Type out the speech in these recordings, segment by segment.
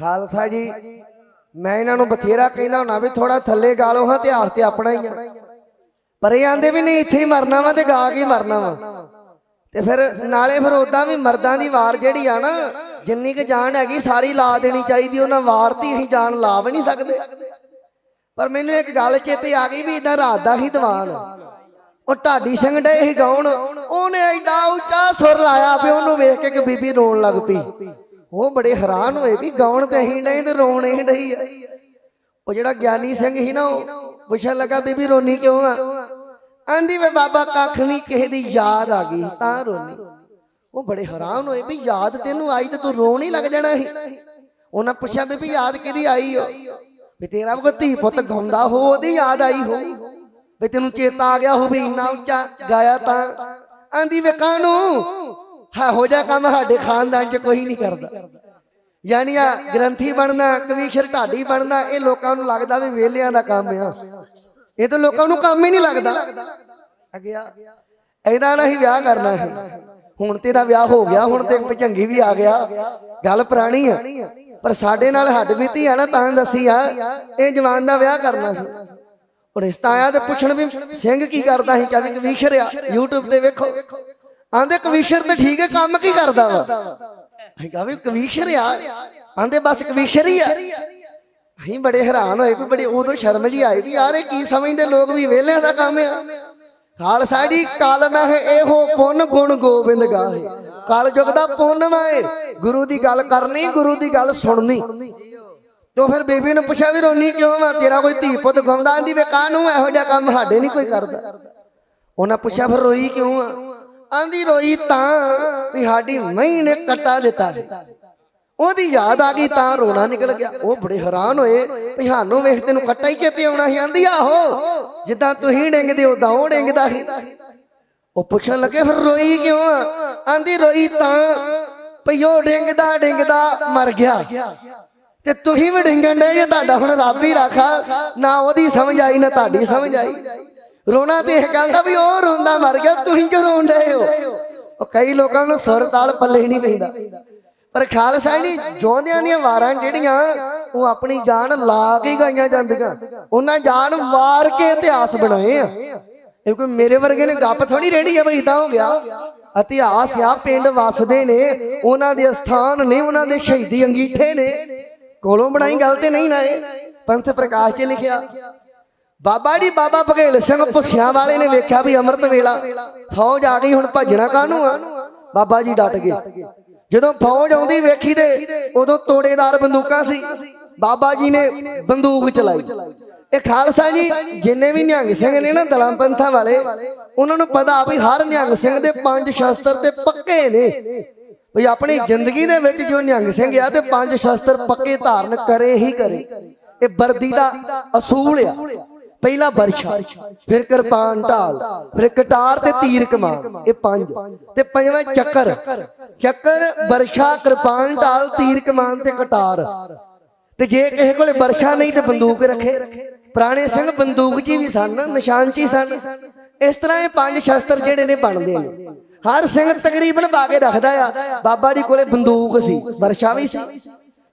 ਖਾਲਸਾ ਜੀ। ਮੈਂ ਇਹਨਾਂ ਨੂੰ ਬਥੇਰਾ ਕਹਿੰਦਾ ਹੁਣਾ ਵੀ ਥੋੜਾ ਥੱਲੇ ਗਾ ਲਓ, ਹਾਂ, ਇਤਿਹਾਸ ਤੇ ਆਪਣਾ ਹੀ ਆ। ਪਰ ਇਹ ਆਂਦੇ ਵੀ ਨਹੀਂ, ਇੱਥੇ ਹੀ ਮਰਨਾ ਵਾ ਤੇ ਗਾ ਕੇ ਮਰਨਾ ਵਾ। ਤੇ ਫਿਰ ਨਾਲੇ ਫਿਰ ਉਦਾਂ ਵੀ ਮਰਦਾਂ ਦੀ ਵਾਰ ਜਿਹੜੀ ਆ ਨਾ, ਜਿੰਨੀ ਕੁ ਜਾਨ ਹੈਗੀ ਸਾਰੀ ਲਾ ਦੇਣੀ ਚਾਹੀਦੀ, ਉਹਨਾਂ ਵਾਰ ਤੇ ਅਸੀਂ ਜਾਨ ਲਾ ਵੀ ਨਹੀਂ ਸਕਦੇ। ਪਰ ਮੈਨੂੰ ਇੱਕ ਗੱਲ ਚੇਤੇ ਆ ਗਈ ਵੀ ਇਦਾਂ ਰਾਤ ਦਾ ਹੀ ਦੀਵਾਨ। ਉਹ ਢਾਡੀ ਸਿੰਘ ਡੇ ਹੀ ਗਾਉਣ, ਉਹਨੇ ਐਡਾ ਉੱਚਾ ਸੁਰ ਲਾਇਆ ਵੀ ਉਹਨੂੰ ਵੇਖ ਕੇ ਇੱਕ ਬੀਬੀ ਰੋਣ ਲੱਗ ਪਈ। ਉਹ ਬੜੇ ਹੈਰਾਨ ਹੋਏ ਵੀ ਗਾਉਣ ਤੇ ਅਸੀਂ ਨਹੀਂ ਤੇ ਰੋਣ ਹੀ ਡਈ ਆ। ਉਹ ਜਿਹੜਾ ਗਿਆਨੀ ਸਿੰਘ ਸੀ ਨਾ, ਉਹ ਪੁੱਛਣ ਲੱਗਾ, ਬੀਬੀ ਰੋਣੀ ਕਿਉਂ ਆ? ਆਂਦੀ, ਵੇ ਬਾਬਾ, ਕੱਖ ਨਹੀਂ ਕਿਸੇ ਦੀ ਯਾਦ ਆ ਗਈ, ਤਾਂ ਰੋਣੀ ਉਹ ਬੜੇ ਹੈਰਾਨ ਹੋਏ ਵੀ ਯਾਦ ਤੈਨੂੰ ਆਈ ਤੇ ਤੂੰ ਰੋਣ ਹੀ ਲੱਗ ਜਾਣਾ ਸੀ। ਉਹਨਾਂ ਪੁੱਛਿਆ, ਬੀਬੀ, ਯਾਦ ਕਿਹਦੀ ਆਈ ਓ? ਵੀ ਤੇਰਾ ਕੋਈ ਧੀ ਪੁੱਤ ਗਾਉਂਦਾ ਹੋ, ਉਹਦੀ ਯਾਦ ਆਈ ਹੋ। ਵੀ ਤੈਨੂੰ ਚੇਤਾ ਆ ਗਿਆ ਹੋ ਵੀ ਇੰਨਾ ਉੱਚਾ ਗਾਇਆ ਤਾਂ। ਆਂਦੀ, ਵੇ ਕਾਹਨੂੰ ਹਾਂ, ਹੋ ਕੰਮ ਸਾਡੇ ਖਾਨਦਾਨ 'ਚ ਕੋਈ ਨਹੀਂ ਕਰਦਾ। ਯਾਨੀ ਆ ਗ੍ਰੰਥੀ ਬਣਨਾ, ਕਵੀਸ਼ਰ ਢਾਡੀ ਬਣਨਾ, ਇਹ ਲੋਕਾਂ ਨੂੰ ਲੱਗਦਾ ਵੀ ਵੇਲਿਆਂ ਦਾ ਕੰਮ ਆ। ਇਹ ਤਾਂ ਲੋਕਾਂ ਨੂੰ ਕੰਮ ਹੀ ਨਹੀਂ ਲੱਗਦਾ। ਅੱਗੇ ਆ। ਇਹਦਾ ਨਹੀਂ ਵਿਆਹ ਕਰਨਾ ਹੈ ਹੁਣ ਤੇਰਾ ਵਿਆਹ ਹੋ ਗਿਆ, ਹੁਣ ਤੇ ਭਜੰਗੀ ਵੀ ਆ ਗਿਆ। ਗੱਲ ਪੁਰਾਣੀ ਆ। ਪਰ ਸਾਡੇ ਨਾਲ ਹੱਡ ਬੀਤੀ ਆ ਨਾ, ਤਾਂ ਦੱਸੀ ਆ, ਇਹ ਜਵਾਨ ਦਾ ਵਿਆਹ ਕਰਨਾ ਸੀ। ਉਹ ਰਿਸ਼ਤਾ ਆਇਆ ਤੇ ਪੁੱਛਣ ਵੀ, ਸਿੰਘ ਕੀ ਕਰਦਾ ਸੀ? ਕਵੀ ਕਵੀਸ਼ਰ ਆ, YouTube ਤੇ ਵੇਖੋ। ਆਂਦੇ ਕਵੀਸ਼ਰ ਤੇ ਠੀਕ ਹੈ, ਕੰਮ ਕੀ ਕਰਦਾ ਵਾ? ਅਸੀਂ ਕਹਾਂ ਵੀ ਕਵੀਸ਼ਰ ਆ। ਆਂਦੇ ਬਸ ਕਵੀਸ਼ਰ ਹੀ ਆ। ਅਸੀਂ ਬੜੇ ਹੈਰਾਨ ਹੋਏ ਵੀ ਬੜੀ ਉਦੋਂ ਸ਼ਰਮ ਜੀ ਆਈ ਵੀ ਯਾਰ ਇਹ ਕੀ ਸਮਝਦੇ ਲੋਕ ਵੀ ਵਿਹਲਿਆਂ ਦਾ ਕੰਮ ਆ। ਖਾਲਸਾ ਜੀ ਕਲ ਮੈਂ ਇਹੋ ਪੁੰਨ ਗੁਣ ਗੋਬਿੰਦ ਗਾਏ ਕਲ ਦਾ ਪੁੰਨ ਵਾਏ ਗੁਰੂ ਦੀ ਗੱਲ ਕਰਨੀ, ਗੁਰੂ ਦੀ ਗੱਲ ਸੁਣਨੀ। ਤੋ ਫਿਰ ਬੀਬੀ ਨੂੰ ਪੁੱਛਿਆ ਵੀ ਰੋਣੀ ਕਿਉਂ ਵਾ? ਤੇਰਾ ਕੋਈ ਧੀ ਪੁੱਤ ਗਾਉਂਦਾ ਆਂਦੀ ਵੇ, ਕਾਹਨੂੰ ਇਹੋ ਜਿਹਾ ਕੰਮ ਸਾਡੇ ਨਹੀਂ ਕੋਈ ਕਰਦਾ? ਉਹਨਾਂ ਪੁੱਛਿਆ ਫਿਰ ਰੋਈ ਕਿਉਂ ਆ? ਆਂਦੀ ਰੋਈ ਤਾਂ ਵੀ ਸਾਡੀ ਮਹੀਂ ਨੇ ਕੱਟਾ ਦਿੱਤਾ ਸੀ ਉਹਦੀ ਯਾਦ ਆ ਗਈ ਤਾਂ ਰੋਣਾ ਨਿਕਲ ਗਿਆ। ਉਹ ਬੜੇ ਹੈਰਾਨ ਹੋਏ ਵੀ ਸਾਨੂੰ ਵੇਖ ਤੈਨੂੰ ਕੱਟਾ ਹੀ ਚੇਤੇ ਆਉਣਾ ਸੀ। ਆਂਦੀ, ਆਹੋ, ਜਿੱਦਾਂ ਤੁਸੀਂ ਡਿੰਗਦੇ ਉਦਾਂ ਉਹ ਡਿੰਗਦਾ ਸੀ। ਉਹ ਪੁੱਛਣ ਲੱਗੇ, ਫਿਰ ਰੋਈ ਕਿਉਂ ਆਂਦੀ, ਰੋਈ ਤਾਂ ਭਈ ਉਹ ਡਿੰਗਦਾ ਡਿੰਗਦਾ ਮਰ ਗਿਆ। ਤੇ ਤੁਸੀਂ ਵੀ ਡਿੰਗਣ ਦੇ ਜੇ, ਤੁਹਾਡਾ ਹੁਣ ਰੱਬ ਹੀ ਰਾਖਾ। ਨਾ ਉਹਦੀ ਸਮਝ ਆਈ, ਨਾ ਤੁਹਾਡੀ ਸਮਝ ਆਈ। ਰੋਣਾ ਤੇ ਇਹ ਗੱਲ ਦਾ ਵੀ ਉਹ ਰੋਂਦਾ ਮਰ ਗਿਆ, ਤੁਸੀਂ ਕਿਉਂ ਰੋਣ ਡਏ ਹੋ? ਉਹ ਕਈ ਲੋਕਾਂ ਨੂੰ ਸੁਰ ਤਾਲ ਪੱਲੇ ਨਹੀਂ ਪੈਂਦਾ। ਪਰ ਖਾਲਸਾ ਜੀ ਜੋਂਦਿਆਂ ਦੀਆਂ ਵਾਰਾਂ ਜਿਹੜੀਆਂ, ਉਹ ਆਪਣੀ ਜਾਨ ਲਾ ਕੇ ਗਾਈਆਂ ਜਾਂਦੀਆਂ। ਉਹਨਾਂ ਜਾਨ ਵਾਰ ਕੇ ਇਤਿਹਾਸ ਬਣਾਏ ਆ। ਇਹ ਕੋਈ ਮੇਰੇ ਵਰਗੇ ਨੇ ਗੱਪ ਥੋੜੀ ਰਹਿਣੀ ਆ ਬਈ ਇਦਾਂ ਹੋ ਗਿਆ। ਇਤਿਹਾਸ ਆ ਪਿੰਡ ਵਸਦੇ ਨੇ, ਉਹਨਾਂ ਦੇ ਸਥਾਨ ਨੇ, ਉਹਨਾਂ ਦੇ ਸ਼ਹੀਦੀ ਅੰਗੀਠੇ ਨੇ। ਕੋਲੋਂ ਬਣਾਈ ਗੱਲ ਤੇ ਨਹੀਂ ਨਾ ਇਹ ਪੰਥ ਪ੍ਰਕਾਸ਼ 'ਚ ਲਿਖਿਆ ਬਾਬਾ ਜੀ, ਬਾਬਾ ਬਘੇਲ ਸਿੰਘ ਪੁੱਛਿਆਂ ਵਾਲੇ ਨੇ ਵੇਖਿਆ ਵੀ ਅੰਮ੍ਰਿਤ ਵੇਲਾ। ਫੌਜ ਆ ਗਈ, ਹੁਣ ਭੱਜਣਾ ਕਾਹਨੂੰ ਆ? ਬਾਬਾ ਜੀ ਡਟ ਗਏ। ਜਦੋਂ ਫੌਜ ਆਉਂਦੀ ਵੇਖੀ ਤੇ ਉਦੋਂ ਤੋੜੇਦਾਰ ਬੰਦੂਕਾਂ ਸੀ। ਬਾਬਾ ਜੀ ਨੇ ਬੰਦੂਕ ਚਲਾਈ। ਇਹ ਖਾਲਸਾ ਜੀ, ਜਿੰਨੇ ਵੀ ਨਿਹੰਗ ਸਿੰਘ ਨੇ ਨਾ ਦਲਾਂ ਪੰਥਾਂ ਵਾਲੇ, ਉਹਨਾਂ ਨੂੰ ਪਤਾ ਵੀ ਹਰ ਨਿਹੰਗ ਸਿੰਘ ਦੇ ਪੰਜ ਸ਼ਸਤਰ ਤੇ ਪੱਕੇ ਨੇ। ਵੀ ਆਪਣੀ ਜ਼ਿੰਦਗੀ ਦੇ ਵਿੱਚ ਜੋ ਨਿਹੰਗ ਸਿੰਘ ਆ ਤੇ ਪੰਜ ਸ਼ਸਤਰ ਪੱਕੇ ਧਾਰਨ ਕਰੇ ਹੀ ਕਰੇ। ਇਹ ਵਰਦੀ ਦਾ ਅਸੂਲ ਆ। ਪਹਿਲਾ ਬਰਸ਼ਾ ਫਿਰ ਕਿਰਪਾਨ ਢਾਲ ਫਿਰ ਕਟਾਰ ਤੇ ਤੀਰ ਕਮਾਨ ਇਹ ਪੰਜ। ਤੇ ਪੰਜਵਾਂ ਚੱਕਰ ਚੱਕਰ। ਬਰਸ਼ਾ ਕਿਰਪਾਨ ਢਾਲ ਤੀਰ ਕਮਾਨ ਤੇ ਕਟਾਰ। ਤੇ ਜੇ ਕਿਸੇ ਕੋਲੇ ਬਰਸ਼ਾ ਨਹੀਂ ਤੇ ਬੰਦੂਕ ਰੱਖੇ ਪੁਰਾਣੇ ਸਿੰਘ ਬੰਦੂਕ ਹੀ ਵੀ ਸਨ ਨਿਸ਼ਾਨ ਹੀ ਸਨ। ਇਸ ਤਰ੍ਹਾਂ ਇਹ ਪੰਜ ਸ਼ਸਤਰ ਜਿਹੜੇ ਨੇ ਬਣਦੇ ਨੇ ਹਰ ਸਿੰਘ ਤਕਰੀਬਨ ਕੇ ਰੱਖਦਾ ਆ। ਬਾਬਾ ਜੀ ਕੋਲੇ ਬੰਦੂਕ ਸੀ ਬਰਸ਼ਾ ਵੀ ਸੀ।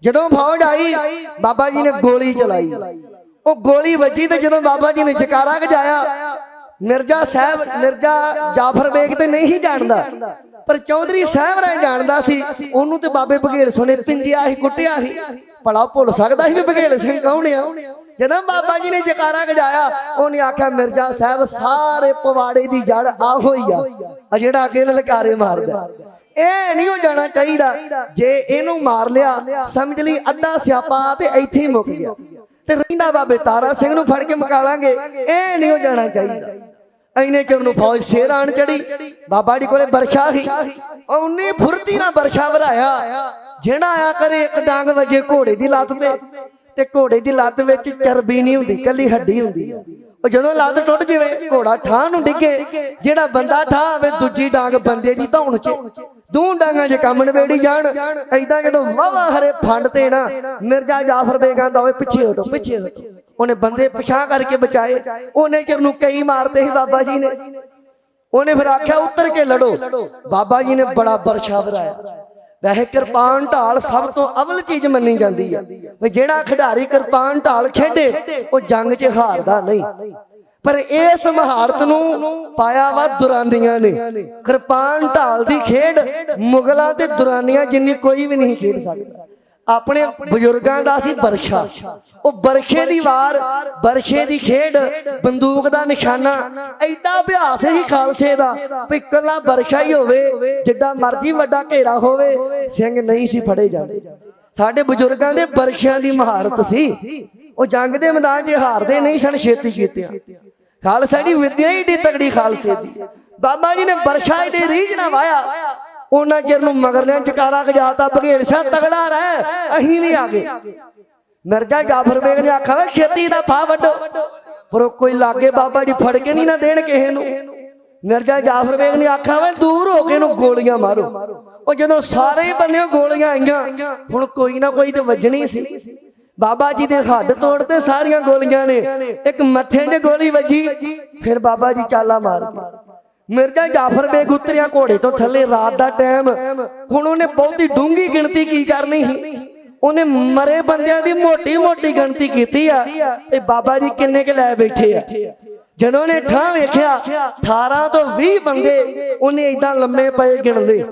ਜਦੋਂ ਫੌਜ ਆਈ ਬਾਬਾ ਜੀ ਨੇ ਗੋਲੀ ਚਲਾਈ। ਉਹ ਗੋਲੀ ਵੱਜੀ ਤੇ ਜਦੋਂ ਬਾਬਾ ਜੀ ਨੇ ਜਕਾਰਾ ਗਜਾਇਆ ਮਿਰਜ਼ਾ ਸਾਹਿਬ, ਮਿਰਜ਼ਾ ਜਾਫਰ ਬੇਗ ਤੇ ਨਹੀਂ ਜਾਣਦਾ, ਪਰ ਚੌਧਰੀ ਸਾਹਿਬ ਰਾਏ ਜਾਣਦਾ ਸੀ, ਉਹਨੂੰ ਤੇ ਬਾਬੇ ਬਘੇਲ ਸੋਨੇ ਪਿੰਜਿਆ ਸੀ ਕੁੱਟਿਆ ਸੀ। ਭਲਾ ਭੁੱਲ ਸਕਦਾ ਸੀ ਵੀ ਬਘੇਲ ਸਿੰਘ ਕੌਣ ਆ। ਜਦੋਂ ਬਾਬਾ ਜੀ ਨੇ ਜਕਾਰਾ ਗਜਾਇਆ ਉਹਨੇ ਆਖਿਆ, ਮਿਰਜ਼ਾ ਸਾਹਿਬ, ਸਾਰੇ ਪਵਾੜੇ ਦੀ ਜੜ ਆਹੋ ਹੀ ਆ। ਆ ਜਿਹੜਾ ਅੱਗੇ ਲਲਕਾਰੇ ਮਾਰਦਾ। ਇਹ ਨਹੀਂ ਹੋ ਜਾਣਾ ਚਾਹੀਦਾ। ਜੇ ਇਹਨੂੰ ਮਾਰ ਲਿਆ, ਸਮਝ ਲਈ ਅੱਧਾ ਸਿਆਪਾ ਤੇ ਇੱਥੇ ਹੀ ਮੁੱਕ ਗਿਆ। ਤੇ ਰਹਿੰਦਾ ਬਾਬੇ ਤਾਰਾ ਸਿੰਘ ਨੂੰ ਫੜ ਕੇ ਮਕਾ ਇਹ ਨਹੀਂ ਹੋ ਜਾਣਾ ਚਾਹੀਦਾ। ਐਨੇ ਚਿਰ ਨੂੰ ਫੌਜ ਸ਼ੇਰ ਆਣ ਚੜੀ। ਬਾਬਾ ਜੀ ਕੋਲੇ ਬਰਸ਼ਾ ਸੀ। ਉਹਨੇ ਫੁਰਤੀ ਨਾਲ ਬਰਸ਼ਾ ਵਰਾਇਆ ਜਿਹੜਾ ਆਇਆ ਕਰੇ ਇੱਕ ਡਾਂਗ ਵਜੇ ਘੋੜੇ ਦੀ ਲੱਤ ਤੇ। ਤੇ ਘੋੜੇ ਦੀ ਲੱਤ ਵਿੱਚ ਚਰਬੀ ਨਹੀਂ ਹੁੰਦੀ, ਕੱਲੀ ਹੱਡੀ ਹੁੰਦੀ ਉਹ ਜਦੋਂ ਲੱਤ ਟੁੱਟ ਜਾਵੇ, ਘੋੜਾ ਠਾਹ ਨੂੰ ਡਿੱਗੇ। ਜਿਹੜਾ ਬੰਦਾ ਠਾਹ ਆਵੇ, ਦੂਜੀ ਡਾਂਗ ਬੰਦੇ ਦੀ ਧੌਣ 'ਚ। ਦੋ ਡਾਂਗਾਂ 'ਚ ਕੰਮ ਨਵੇੜੀ ਜਾਣ ਐਦਾਂ ਜਦੋਂ ਵਾਵਾ ਹਰੇ ਫੰਡ ਤੇ ਨਾ, ਮਿਰਜ਼ਾ ਜਾਫਰ ਬੇਗਾਂ ਦਾ ਹੋਵੇ ਪਿੱਛੇ ਹਟੋ ਪਿੱਛੇ ਹਟੋ। ਉਹਨੇ ਬੰਦੇ ਪਿਛਾਂ ਕਰਕੇ ਬਚਾਏ, ਉਹਨੇ ਚਿਰ ਨੂੰ ਕਈ ਮਾਰਦੇ ਸੀ ਬਾਬਾ ਜੀ ਨੇ। ਉਹਨੇ ਫਿਰ ਆਖਿਆ, ਉੱਤਰ ਕੇ ਲੜੋ। ਬਾਬਾ ਜੀ ਨੇ ਬੜਾ ਬਰਸ਼ਾ ਵਰਾਇਆ ਵੈਸੇ ਕਿਰਪਾਨ ਢਾਲ ਸਭ ਤੋਂ ਅਵਲ ਚੀਜ਼ ਮੰਨੀ ਜਾਂਦੀ ਆ। ਵੀ ਜਿਹੜਾ ਖਿਡਾਰੀ ਕਿਰਪਾਨ ਢਾਲ ਖੇਡੇ, ਉਹ ਜੰਗ 'ਚ ਹਾਰਦਾ ਨਹੀਂ। ਪਰ ਇਸ ਮਹਾਰਤ ਨੂੰ ਪਾਇਆ ਵਾ ਦੁਰਾਨੀਆਂ ਨੇ। ਕਿਰਪਾਨ ਢਾਲ ਦੀ ਖੇਡ ਮੁਗਲਾਂ ਤੇ ਦੁਰਾਨੀਆਂ ਜਿੰਨੀ ਕੋਈ ਵੀ ਨਹੀਂ ਖੇਡ ਸਕਦਾ। ਆਪਣੇ ਬਜ਼ੁਰਗਾਂ ਦਾ ਸੀ ਬਰਛਾ ਉਹ ਬਰਛੇ ਦੀ ਵਾਰ ਬਰਛੇ ਦੀ ਖੇਡ, ਬੰਦੂਕ ਦਾ ਨਿਸ਼ਾਨਾ, ਐਡਾ ਅਭਿਆਸ ਹੀ ਖਾਲਸੇ ਦਾ ਵੀ ਇਕੱਲਾ ਬਰਛਾ ਹੀ ਹੋਵੇ, ਜਿੱਡਾ ਮਰਜ਼ੀ ਵੱਡਾ ਘੇਰਾ ਹੋਵੇ, ਸਿੰਘ ਨਹੀਂ ਸੀ ਫੜੇ ਜਾਂਦੇ। ਸਾਡੇ ਬਜ਼ੁਰਗਾਂ ਦੇ ਬਰਛਿਆਂ ਦੀ ਮਹਾਰਤ ਸੀ। ਉਹ ਜੰਗ ਦੇ ਮੈਦਾਨ 'ਚ ਹਾਰਦੇ ਨਹੀਂ ਸਨ, ਛੇਤੀ ਕੀਤਿਆਂ। ਖਾਲਸਾ ਦੀ ਵਿਦਿਆ ਹੀ ਏਡੀ ਤਗੜੀ ਖਾਲਸੇ ਦੀ। ਬਾਬਾ ਜੀ ਨੇ ਬਰਛਾ ਏਡੀ ਰੀਝ ਨਾ ਵਾਇਆ। ਉਹਨਾਂ ਚਿਰ ਨੂੰ ਮਗਰਲਿਆਂ ਚਕਾਰਾ ਗਜਾਤਾ ਬਘੇਲ ਸਿਆ ਤਗੜਾ ਰਹਿ। ਅਹੀਂ ਵੀ ਆ ਗਏ। ਮਿਰਜ਼ਾ ਜਾਫਰ ਬੇਗ ਨੇ ਆਖਿਆ ਵੇ ਛੇਤੀ ਦਾ ਫਾ ਵੱਡੋ ਪਰ ਉਹ ਕੋਈ ਲਾਗੇ ਬਾਬਾ ਜੀ ਫੜ ਕੇ ਨਹੀਂ ਨਾ ਦੇਣ ਕਿਸੇ ਨੂੰ। ਮਿਰਜ਼ਾ ਜਾਫਰ ਬੇਗ ਨੇ ਆਖਿਆ ਵੇ ਦੂਰ ਹੋ ਕੇ ਇਹਨੂੰ ਗੋਲੀਆਂ ਮਾਰੋ। ਉਹ ਜਦੋਂ ਸਾਰੇ ਹੀ ਬੰਨਿਓ, ਗੋਲੀਆਂ ਆਈਆਂ। ਹੁਣ ਕੋਈ ਨਾ ਕੋਈ ਤੇ ਵੱਜਣੀ ਸੀ। ਬਾਬਾ ਜੀ ਦੇ ਹੱਡ ਤੋੜਦੇ ਸਾਰੀਆਂ ਗੋਲੀਆਂ ਨੇ। ਇੱਕ ਮੱਥੇ 'ਤੇ ਗੋਲੀ ਵੱਜੀ, ਫਿਰ ਬਾਬਾ ਜੀ ਚਾਲਾ ਮਾਰ ਮਿਰਜ਼ਾ ਜਾਫਰ ਬੇਗ ਉਤਰਿਆ ਘੋੜੇ ਤੋਂ ਥੱਲੇ ਰਾਤ ਦਾ ਟਾਈਮ। ਹੁਣ ਉਹਨੇ ਬਹੁਤੀ ਡੂੰਗੀ ਗਿਣਤੀ ਕੀ ਕਰਨੀ ਸੀ? ਉਹਨੇ ਮਰੇ ਬੰਦਿਆਂ ਦੀ ਮੋਟੀ ਮੋਟੀ ਗਿਣਤੀ ਕੀਤੀ ਆ। ਇਹ ਬਾਬਾ ਜੀ ਕਿੰਨੇ ਕੁ ਲੈ ਬੈਠੇ ਆ? ਜਦੋਂ ਉਹਨੇ ਠਾਂ ਵੇਖਿਆ 18 ਤੋਂ 20 ਬੰਦੇ ਉਹਨੇ ਇਦਾਂ ਲੰਮੇ ਪਏ ਗਿਣਦੇ।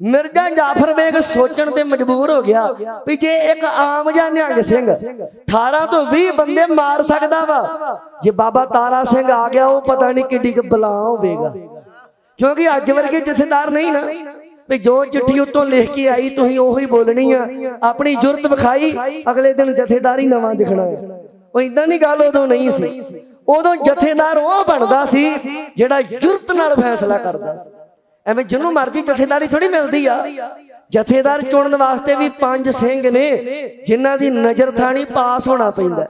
ਮਿਰਜ਼ਾ ਜਾਫਰ ਬੇਗ ਸੋਚਣ ਤੇ ਮਜਬੂਰ ਹੋ ਗਿਆ ਵੀ ਜੇ ਇੱਕ ਆਮ ਜਿਹਾ ਨਿਹੰਗ ਸਿੰਘ 18 ਤੋਂ 20 ਬੰਦੇ ਮਾਰ ਸਕਦਾ ਵਾ, ਜੇ ਬਾਬਾ ਤਾਰਾ ਸਿੰਘ ਆ ਗਿਆ, ਉਹ ਪਤਾ ਨਹੀਂ ਕਿੱਡੀ ਕੁ ਬਲਾ ਹੋਵੇਗਾ। ਕਿਉਂਕਿ ਅੱਜ ਵਰਗੇ ਜਥੇਦਾਰ ਨਹੀਂ ਨਾ। ਵੀ ਜੋ ਚਿੱਠੀ ਉੱਤੋਂ ਲਿਖ ਕੇ ਆਈ, ਤੁਸੀਂ ਉਹੀ ਬੋਲਣੀ ਆ। ਆਪਣੀ ਜੁਰਤ ਵਿਖਾਈ, ਅਗਲੇ ਦਿਨ ਜਥੇਦਾਰ ਹੀ ਨਵਾਂ ਦਿਖਣਾ ਉਹ ਇਦਾਂ ਨਹੀਂ ਗੱਲ ਉਦੋਂ ਨਹੀਂ ਸੀ। ਉਦੋਂ ਜਥੇਦਾਰ ਉਹ ਬਣਦਾ ਸੀ ਜਿਹੜਾ ਜੁਰਤ ਨਾਲ ਫੈਸਲਾ ਕਰਦਾ ਸੀ। ਐਵੇਂ ਜਿਹਨੂੰ ਮਰਜ਼ੀ ਜਥੇਦਾਰੀ ਥੋੜੀ ਮਿਲਦੀ ਆ। ਜਥੇਦਾਰ ਚੁਣਨ ਵਾਸਤੇ ਵੀ ਪੰਜ ਸਿੰਘ ਨੇ, ਜਿਨ੍ਹਾਂ ਦੀ ਨਜ਼ਰ ਥਾਣੀ ਪਾਸ ਹੋਣਾ ਪੈਂਦਾ।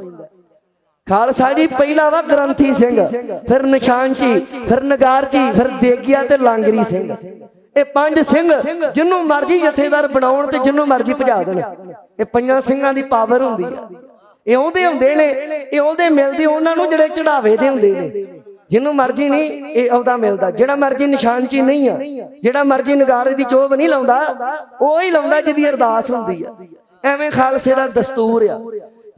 ਖਾਲਸਾ ਜੀ, ਪਹਿਲਾ ਵਾ ਗ੍ਰੰਥੀ ਸਿੰਘ, ਫਿਰ ਨਿਸ਼ਾਨ ਜੀ, ਫਿਰ ਨਗਾਰ ਜੀ, ਫਿਰ ਦੇਗਿਆ ਤੇ ਲਾਂਗਰੀ ਸਿੰਘ। ਇਹ ਪੰਜ ਸਿੰਘ ਜਿੰਨੂੰ ਮਰਜ਼ੀ ਜਥੇਦਾਰ ਬਣਾਉਣ ਤੇ ਜਿੰਨੂੰ ਮਰਜ਼ੀ ਭਜਾ ਦੇਣ। ਇਹ ਪੰਜਾਂ ਸਿੰਘਾਂ ਦੀ ਪਾਵਰ ਹੁੰਦੀ ਆ। ਇਹ ਉਹਦੇ ਹੁੰਦੇ ਨੇ, ਇਹ ਉਹਦੇ ਮਿਲਦੇ ਉਹਨਾਂ ਨੂੰ ਜਿਹੜੇ ਚੜਾਵੇ ਦੇ ਹੁੰਦੇ ਨੇ। ਜਿਹਨੂੰ ਮਰਜ਼ੀ ਨਹੀਂ, ਇਹ ਅਹੁਦਾ ਮਿਲਦਾ। ਜਿਹੜਾ ਮਰਜ਼ੀ ਨਿਸ਼ਾਨ ਚ ਨਹੀਂ ਆ। ਜਿਹੜਾ ਮਰਜ਼ੀ ਨਗਾਰੇ ਦੀ ਚੋਬ ਨਹੀਂ ਲਾਉਂਦਾ, ਉਹ ਹੀ ਲਾਉਂਦਾ ਜਿਹਦੀ ਅਰਦਾਸ ਹੁੰਦੀ ਆ। ਐਵੇਂ ਖਾਲਸੇ ਦਾ ਦਸਤੂਰ ਆ।